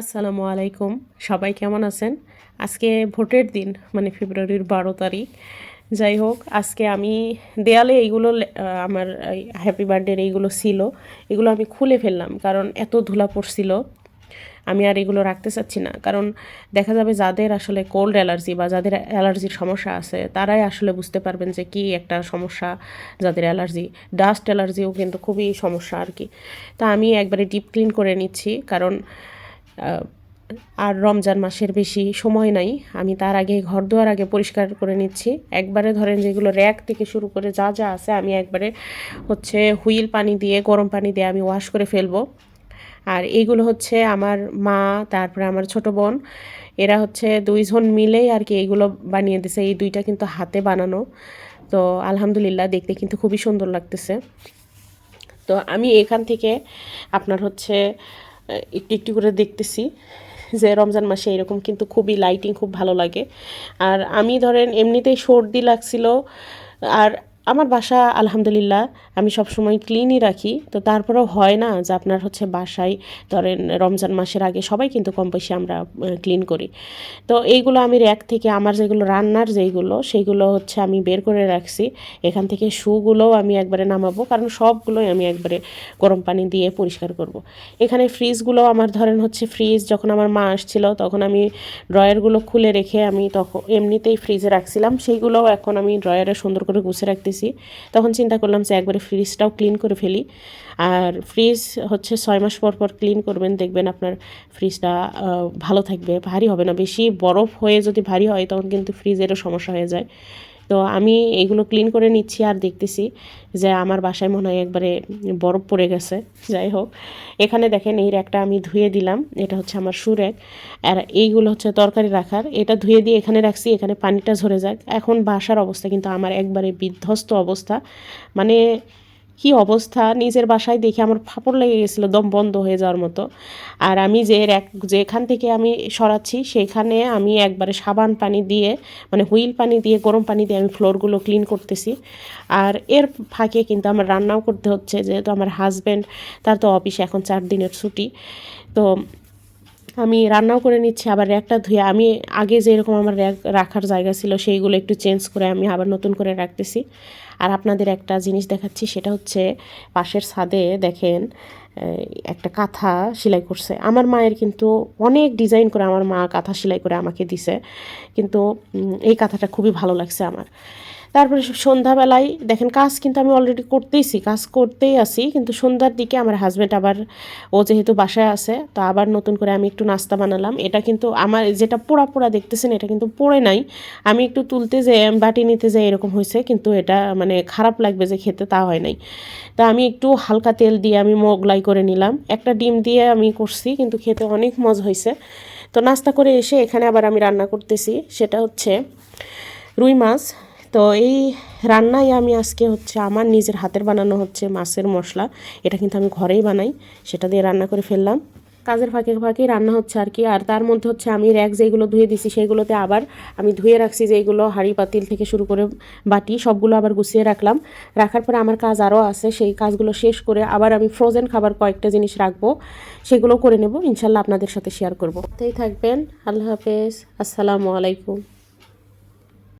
আসসালামু আলাইকুম। সবাই কেমন আছেন? আজকে ভোটের দিন মানে ফেব্রুয়ারির বারো তারিখ। যাই হোক, আজকে আমি দেয়ালে এইগুলো আমার হ্যাপি বার্থডের এইগুলো ছিল, এগুলো আমি খুলে ফেললাম, কারণ এত ধুলা পড়ছিল। আমি আর এগুলো রাখতে চাচ্ছি না, কারণ দেখা যাবে যাদের আসলে কোল্ড অ্যালার্জি বা যাদের অ্যালার্জির সমস্যা আছে, তারাই আসলে বুঝতে পারবেন যে কি একটা সমস্যা যাদের অ্যালার্জি ডাস্ট অ্যালার্জিও কিন্তু খুবই সমস্যা আর কি। তা আমি একবারে ডিপ ক্লিন করে নিচ্ছি, কারণ আর রমজান মাসের বেশি সময় নাই। আমি তার আগে ঘর দুয়ার আগে পরিষ্কার করে নিচ্ছি। একবারে ধরেন যেগুলো র্যাক থেকে শুরু করে যা যা আছে আমি একবারে হচ্ছে হুইল পানি দিয়ে, গরম পানি দিয়ে আমি ওয়াশ করে ফেলব। আর এইগুলো হচ্ছে আমার মা, তারপরে আমার ছোট বোন, এরা হচ্ছে দুইজন মিলেই আর কি এইগুলো বানিয়ে দিছে। এই দুইটা কিন্তু হাতে বানানো। তো আলহামদুলিল্লাহ দেখতে কিন্তু খুবই সুন্দর লাগতেছে। তো আমি এখান থেকে আপনার হচ্ছে একটু একটু করে দেখতেছি যে রমজান মাসে এরকম কিন্তু খুবই লাইটিং খুব ভালো লাগে। আর আমি ধরেন এমনিতেই সর্দি লাগছিল, আর আমার বাসা, আলহামদুলিল্লাহ, আমি সবসময় ক্লিনই রাখি। তো তারপরেও হয় না যে আপনার হচ্ছে বাসায়, ধরেন রমজান মাসের আগে সবাই কিন্তু কম বেশি আমরা ক্লিন করি। তো এইগুলো আমি র্যাক থেকে আমার যেগুলো, রান্নার যেইগুলো সেইগুলো হচ্ছে আমি বের করে রাখছি। এখান থেকে শুগুলোও আমি একবারে নামাবো, কারণ সবগুলোই আমি একবারে গরম পানি দিয়ে পরিষ্কার করব। এখানে ফ্রিজগুলো আমার ধরেন হচ্ছে ফ্রিজ যখন আমার মা আসছিল, তখন আমি ড্রয়ারগুলো খুলে রেখে আমি তখন এমনিতেই ফ্রিজে রাখছিলাম। সেইগুলোও এখন আমি ড্রয়ারে সুন্দর করে গুছিয়ে রাখতেছি তখন চিন্তা করলাম যে একবারে ফ্রিজটাও ক্লিন করে ফেলি। আর ফ্রিজ হচ্ছে ছয় মাস পর পর ক্লিন করবেন, দেখবেন আপনার ফ্রিজটা ভালো থাকবে, ভারী হবে না। বেশি বরফ হয়ে যদি ভারী হয়, তখন কিন্তু ফ্রিজেরও সমস্যা হয়ে যায়। তো আমি এগুলো ক্লিন করে নিচ্ছি আর দেখতেছি যে আমার বাসায় মনে হয় একবারে বরফ পড়ে গেছে, যাই হোক। এখানে দেখেন এই র্যাকটা আমি ধুয়ে দিলাম, এটা হচ্ছে আমার সুর র্যাক আর এইগুলো হচ্ছে তরকারি রাখার, এটা ধুয়ে দিয়ে এখানে রাখছি, এখানে পানিটা ঝরে যাক। এখন বাসার অবস্থা কিন্তু আমার একবারে বিধ্বস্ত অবস্থা। মানে কি অবস্থা? নিজের বাসায় দেখে আমার ফাপড় লেগে গেছিল, দম বন্ধ হয়ে যাওয়ার মতো। আর আমি যে এক, যেখান থেকে আমি সরাচ্ছি, সেখানে আমি একবারে সাবান পানি দিয়ে মানে হুইল পানি দিয়ে, গরম পানি দিয়ে আমি ফ্লোরগুলো ক্লিন করতেছি। আর এর ফাঁকে কিন্তু আমার রান্নাও করতে হচ্ছে, যেহেতু আমার হাজব্যান্ড তার তো অফিসে এখন চার দিনের ছুটি। তো আমি রান্নাও করে নিচ্ছি, আবার র্যাকটা ধুয়ে আমি আগে যেরকম আমার র্যাক রাখার জায়গা ছিল সেইগুলো একটু চেঞ্জ করে আমি আবার নতুন করে রাখতেছি। আর আপনাদের একটা জিনিস দেখাচ্ছি, সেটা হচ্ছে পাশের ছাদে দেখেন একটা কাঁথা সেলাই করছে। আমার মায়ের কিন্তু অনেক ডিজাইন করে আমার মা কাঁথা সেলাই করে আমাকে দিছে, কিন্তু এই কাঁথাটা খুবই ভালো লাগছে আমার। তারপরে সন্ধ্যাবেলায় দেখেন কাজ কিন্তু আমি অলরেডি করতেইছি, কাজ করতেই আছি, কিন্তু সন্ধ্যার দিকে আমার হাজব্যান্ড আবার, ও যেহেতু বাসায় আছে, তো আবার নতুন করে আমি একটু নাস্তা বানালাম। এটা কিন্তু আমার যেটা পোড়া পোড়া দেখতেছেন, এটা কিন্তু পড়ে নাই। আমি একটু তুলতে যে বাটি নিতে যাই এরকম হয়েছে, কিন্তু এটা মানে খারাপ লাগবে যে খেতে তা হয় নাই। তা আমি একটু হালকা তেল দিয়ে আমি মোগলাই করে নিলাম। একটা ডিম দিয়ে আমি করছি, কিন্তু খেতে অনেক মজা হয়েছে। তো নাস্তা করে এসে এখানে আবার আমি রান্না করতেছি, সেটা হচ্ছে রুই মাছ। তো এই রান্নায় আমি আজকে হচ্ছে আমার নিজের হাতের বানানো হচ্ছে মাছের মশলা। এটা কিন্তু আমি ঘরেই বানাই, সেটা দিয়ে রান্না করে ফেললাম। কাজের ফাঁকে ফাঁকেই রান্না হচ্ছে আর কি। আর তার মধ্যে হচ্ছে আমি র্যাক যেগুলো ধুয়ে দিছি সেইগুলোতে আবার আমি ধুয়ে রাখছি যেগুলো হাঁড়ি, পাতিল থেকে শুরু করে বাটি, সবগুলো আবার গুছিয়ে রাখলাম। রাখার পরে আমার কাজ আরও আছে, সেই কাজগুলো শেষ করে আবার আমি ফ্রোজেন খাবার কয়েকটা জিনিস রাখব সেগুলো করে নেব। ইনশাল্লাহ আপনাদের সাথে শেয়ার করব। তাই থাকবেন, আল্লাহ হাফেজ, আসসালামু আলাইকুম।